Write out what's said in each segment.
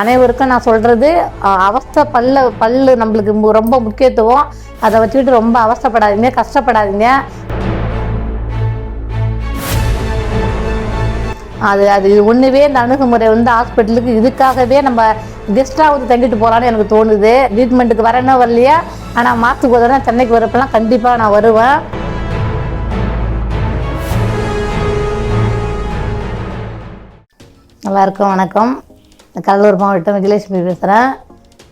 அனைவருக்கும் நான் சொல்கிறது அவஸ்தை பல்ல பல்லு நம்மளுக்கு ரொம்ப முக்கியத்துவம். அதை வச்சுக்கிட்டு ரொம்ப அவஸ்தைப்படாதீங்க கஷ்டப்படாதீங்க. அது அது ஒன்றுவே இந்த அணுகுமுறை வந்து ஹாஸ்பிட்டலுக்கு இதுக்காகவே நம்ம கெஸ்ட்டாக வந்து தங்கிட்டு போகலான்னு எனக்கு தோணுது. ட்ரீட்மெண்ட்டுக்கு வரணும் வரலையா ஆனால் மாதத்துக்கு ஒரு தடவை சென்னைக்கு வரப்பெல்லாம் கண்டிப்பாக நான் வருவேன். எல்லாருக்கும் வணக்கம். கடலூர் மாவட்டம் விஜயலட்சுமி பேசுகிறேன்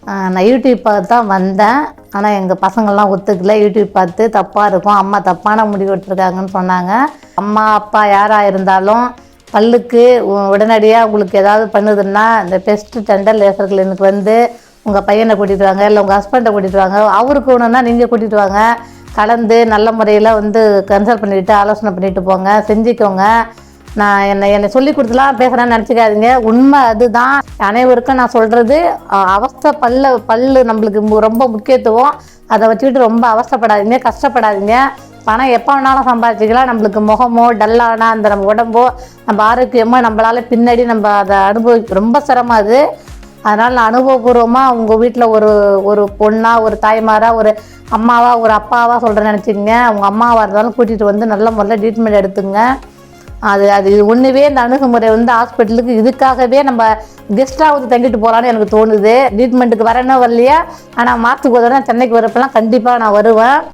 நான் யூடியூப் பார்த்து தான் வந்தேன். ஆனால் எங்கள் பசங்கள்லாம் ஒத்துக்கல. யூடியூப் பார்த்து தப்பாக இருக்கும். அம்மா தப்பான முடிவு எடுத்திருக்காங்கன்னு சொன்னாங்க. அம்மா அப்பா யாராக இருந்தாலும் பல்லுக்கு உ- உடனடியாக உங்களுக்கு ஏதாவது பண்ணுதுன்னா இந்த பெஸ்ட்டு டெண்டல் லேசர் கிளினிக் வந்து உங்கள் பையனை கூட்டிகிட்டு வாங்க இல்லை உங்கள் ஹஸ்பண்டை கூட்டிகிட்டு வாங்க. அவருக்கு ஒன்றுன்னா நீங்கள் கூட்டிகிட்டு வாங்க. கலந்து நல்ல முறையில் வந்து கன்சல்ட் பண்ணிவிட்டு ஆலோசனை பண்ணிவிட்டு போங்க. செஞ்சுக்கோங்க. நான் என்னை என்னை சொல்லி கொடுத்துலாம் பேசுகிறேன்னு நினச்சிக்காதீங்க. உண்மை அதுதான். அனைவருக்கும் நான் சொல்கிறது அவஸ்தை பல்ல பல்லு நம்மளுக்கு ரொம்ப முக்கியத்துவம். அதை வச்சுக்கிட்டு ரொம்ப அவஸ்தைப்படாதீங்க கஷ்டப்படாதீங்க. பணம் எப்போ வேணாலும் சம்பாதிச்சிக்கலாம். நம்மளுக்கு முகமோ டல்லானா அந்த நம்ம உடம்போ நம்ம ஆரோக்கியமோ நம்மளால் பின்னாடி நம்ம அதை அனுபவிக்க ரொம்ப சிரமம் அது. அதனால் நான் அனுபவபூர்வமாக உங்கள் வீட்டில் ஒரு ஒரு பொண்ணாக ஒரு தாய்மாராக ஒரு அம்மாவாக ஒரு அப்பாவாக சொல்கிறேன்னு நினச்சிக்கங்க. உங்கள் அம்மாவாக இருந்தாலும் கூட்டிகிட்டு வந்து நல்ல முறையில் ட்ரீட்மெண்ட் எடுத்துங்க அது அது இது ஒன்றுவே இந்த அணுகுமுறை வந்து ஹாஸ்பிட்டலுக்கு இதுக்காகவே நம்ம கெஸ்ட்டாக வந்து தங்கிட்டு போகலான்னு எனக்கு தோணுது. ட்ரீட்மெண்ட்டுக்கு வரேனோ வரலையா ஆனால் மாதத்துக்கு ஒரு தடவை சென்னைக்கு வரப்பெல்லாம் கண்டிப்பாக நான் வருவேன்.